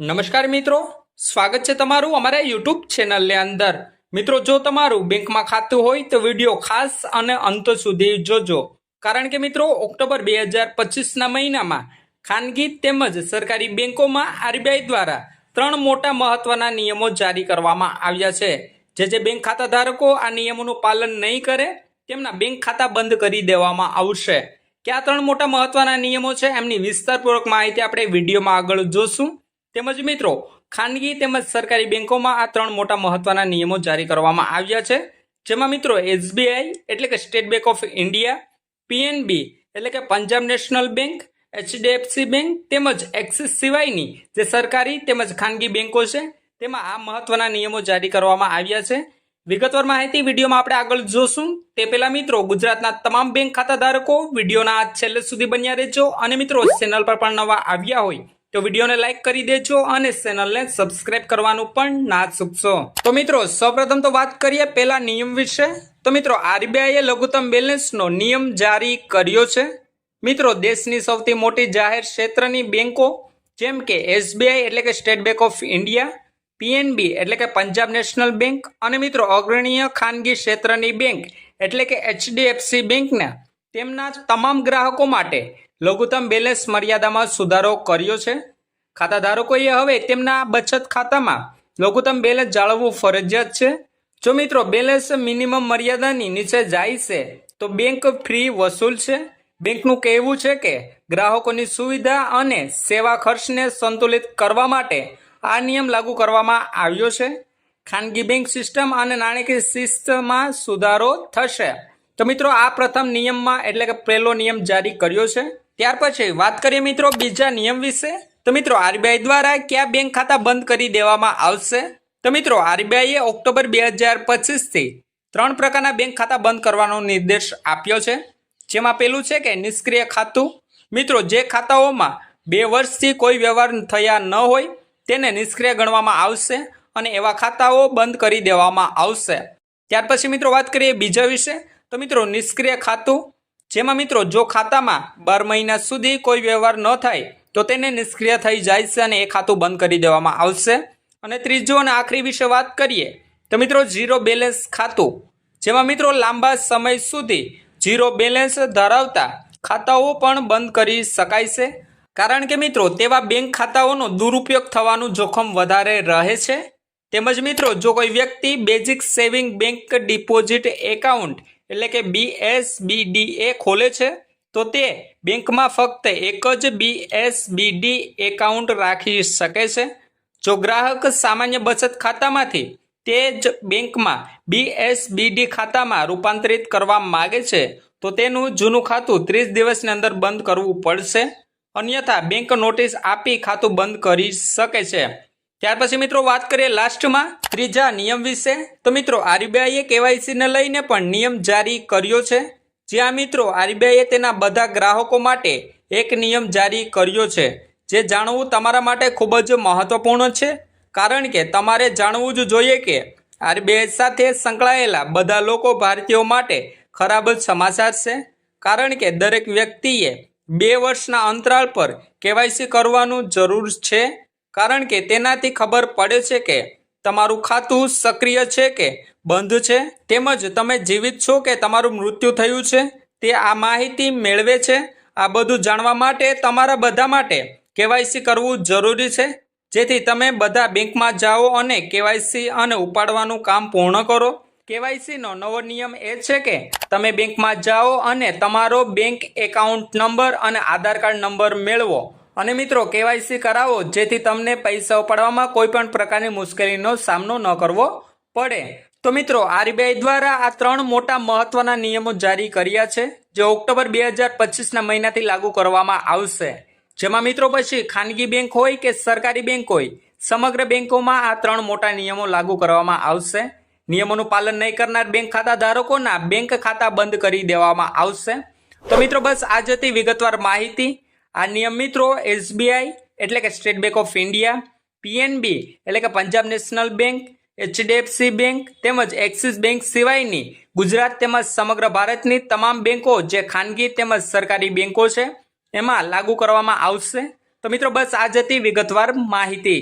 નમસ્કાર મિત્રો, સ્વાગત છે તમારું અમારા યુટ્યુબ ચેનલની અંદર. મિત્રો, જો તમારું બેંકમાં ખાતું હોય તો વીડિયો ખાસ અને અંત સુધી જોજો. કારણ કે મિત્રો, ઓક્ટોબર બે હજાર પચીસના મહિનામાં ખાનગી તેમજ સરકારી બેંકોમાં આરબીઆઈ દ્વારા ત્રણ મોટા મહત્વના નિયમો જારી કરવામાં આવ્યા છે. જે જે બેંક ખાતા ધારકો આ નિયમોનું પાલન નહીં કરે, તેમના બેંક ખાતા બંધ કરી દેવામાં આવશે. કે આ ત્રણ મોટા મહત્વના નિયમો છે, એમની વિસ્તારપૂર્વક માહિતી આપણે વિડીયોમાં આગળ જોશું. તેમજ મિત્રો, ખાનગી તેમજ સરકારી બેંકોમાં આ ત્રણ મોટા મહત્વના નિયમો જારી કરવામાં આવ્યા છે. જેમાં મિત્રો, એસબીઆઈ એટલે કે state bank of India, PNB એટલે કે Punjab national bank, HDFC bank તેમજ એક્સિસ સિવાયની જે સરકારી તેમજ ખાનગી બેંકો છે, તેમાં આ મહત્વના નિયમો જારી કરવામાં આવ્યા છે. વિગતવાર માહિતી વિડીયોમાં આપણે આગળ જોશું. તે પહેલા મિત્રો, ગુજરાતના તમામ બેંક ખાતા ધારકો વિડીયોના છેલ્લે સુધી બન્યા રહેજો. અને મિત્રો, ચેનલ પર પણ નવા આવ્યા હોય તો વિડીયોને લાઇક કરી દેજો અને ચેનલને સબસ્ક્રાઇબ કરવાનું પણ ના ચૂકશો. તો મિત્રો, સૌપ્રથમ તો વાત કરીએ પહેલા નિયમ વિશે. તો મિત્રો, આરબીઆઈએ લઘુત્તમ બેલેન્સનો નિયમ જારી કર્યો છે. મિત્રો, દેશની સૌથી મોટી જાહેર ક્ષેત્રની બેંકો જેમ કે એસબીઆઈ એટલે કે state bank of India, PNB એટલે કે પંજાબ નેશનલ બેંક અને મિત્રો, અગ્રણીય ખાનગી ક્ષેત્રની બેંક એટલે કે એચડીએફસી બેંકના તેમના તમામ ગ્રાહકો માટે લઘુત્તમ બેલેન્સ મર્યાદામાં સુધારો કર્યો છે. ખાતાધારકોએ હવે તેમના બચત ખાતામાં લઘુત્તમ બેલેન્સ જાળવવું ફરજિયાત છે. જો મિત્રો બેલેન્સ મિનિમમ મર્યાદાની નીચે જાય છે, તો બેંક ફ્રી વસૂલ છે. બેંકનું કહેવું છે કે ગ્રાહકોની સુવિધા અને સેવા ખર્ચને સંતુલિત કરવા માટે આ નિયમ લાગુ કરવામાં આવ્યો છે. ખાનગી બેંક સિસ્ટમ અને નાણાકીય શિસ્તમાં સુધારો થશે. તો મિત્રો આ પ્રથમ નિયમમાં, એટલે કે પહેલો નિયમ જારી કર્યો છે. ત્યાર પછી વાત કરીએ મિત્રો બીજા નિયમ વિશે. તો મિત્રો આરબીઆઈ દ્વારા કયા બેંક ખાતા બંધ કરી દેવામાં આવશે? તો મિત્રો આરબીઆઈએ ઓક્ટોબર બે હજાર પચીસથી ત્રણ પ્રકારના બેંક ખાતા બંધ કરવાનો નિર્દેશ આપ્યો છે. જેમાં પેલું છે કે નિષ્ક્રિય ખાતું. મિત્રો જે ખાતાઓમાં બે વર્ષથી કોઈ વ્યવહાર થયા ન હોય તેને નિષ્ક્રિય ગણવામાં આવશે અને એવા ખાતાઓ બંધ કરી દેવામાં આવશે. ત્યાર પછી મિત્રો વાત કરીએ બીજા વિશે. તો મિત્રો નિષ્ક્રિય ખાતું જેમાં મિત્રો, જો ખાતામાં બાર મહિના સુધી કોઈ વ્યવહાર ન થાય, તો તેને નિષ્ક્રિય થઈ જાય છે અને એ ખાતું બંધ કરી દેવામાં આવશે. અને ત્રીજું અને આખરી વિશે વાત કરીએ, તો મિત્રો, ઝીરો બેલેન્સ ખાતું, જેમાં મિત્રો, લાંબા સમય સુધી ઝીરો બેલેન્સ ધરાવતા ખાતાઓ પણ બંધ કરી શકાય છે. કારણ કે મિત્રો, તેવા બેંક ખાતાઓનો દુરુપયોગ થવાનું જોખમ વધારે રહે છે. તેમજ મિત્રો, જો કોઈ વ્યક્તિ basic saving bank deposit account એટલે કે બીએસબીડીએ ખોલે છે, તો તે બેંકમાં ફક્ત એક જ બીએસબીડી એકાઉન્ટ રાખી શકે છે. જો ગ્રાહક સામાન્ય બચત ખાતામાંથી તે જ બેંકમાં બીએસબીડી ખાતામાં રૂપાંતરિત કરવા માગે છે, તો તેનું જૂનું ખાતું ત્રીસ દિવસની અંદર બંધ કરવું પડશે. અન્યથા, બેંક નોટિસ આપી ખાતું બંધ કરી શકે છે. ત્યાર પછી મિત્રો વાત કરીએ લાસ્ટમાં. ત્રીજા નિયમ વિશે. તો મિત્રો, આરબીઆઈએ કેવાયસીને લઈને પણ નિયમ જારી કર્યો છે. જ્યાં મિત્રો, આરબીઆઈએ તેના બધા ગ્રાહકો માટે એક નિયમ જારી કર્યો છે. જે જાણવું તમારા માટે ખૂબ જ મહત્વપૂર્ણ છે. કારણ કે તમારે જાણવું જ જોઈએ કે આરબીઆઈ સાથે સંકળાયેલા બધા લોકો ભારતીયો માટે ખરાબ જ સમાચાર છે. કારણ કે દરેક વ્યક્તિએ બે વર્ષના અંતરાળ પર કેવાયસી કરવાનું જરૂર છે. કારણ કે તેનાથી ખબર પડે છે કે તમારું ખાતું સક્રિય છે કે બંધ છે? તેમજ તમે જીવિત છો કે તમારું મૃત્યુ થયું છે? તે આ માહિતી મેળવે છે? આ બધું જાણવા માટે તમારા બધા માટે કેવાયસી કરવું જરૂરી છે? જેથી તમે બધા બેંકમાં જાઓ અને કેવાયસી અને ઉપાડવાનું કામ પૂર્ણ કરો. કેવાયસીનો નવો નિયમ એ છે કે તમે બેંકમાં જાઓ અને તમારો બેંક એકાઉન્ટ નંબર અને આધાર કાર્ડ નંબર મેળવો. અને મિત્રો, કેવાયસી કરાવો, જેથી તમને પૈસા ઉપાડવામાં કોઈ પણ પ્રકારની મુશ્કેલીનો સામનો ન કરવો પડે. તો મિત્રો, આરબીઆઈ દ્વારા આ ત્રણ મોટા મહત્વના નિયમો જારી કર્યા છે, જે ઓક્ટોબર બે હજાર પચીસના મહિનાથી લાગુ કરવામાં આવશે. જેમાં મિત્રો પછી ખાનગી બેંક હોય કે સરકારી બેંક હોય, સમગ્ર બેંકોમાં આ ત્રણ મોટા નિયમો લાગુ કરવામાં આવશે. નિયમોનું પાલન નહીં કરનાર બેંક ખાતા ધારકોના બેંક ખાતા બંધ કરી દેવામાં આવશે. તો મિત્રો, બસ આ જ હતી વિગતવાર માહિતી. આ નિયમ મિત્રો એસબીઆઈ એટલે કે state bank of India, PNB એટલે કે Punjab national bank, HDFC bank તેમજ એક્સિસ બેંક સિવાયની ગુજરાત તેમજ સમગ્ર ભારતની તમામ બેંકો જે ખાનગી તેમજ સરકારી બેંકો છે, એમાં લાગુ કરવામાં આવશે. તો મિત્રો બસ આ જ હતી વિગતવાર માહિતી.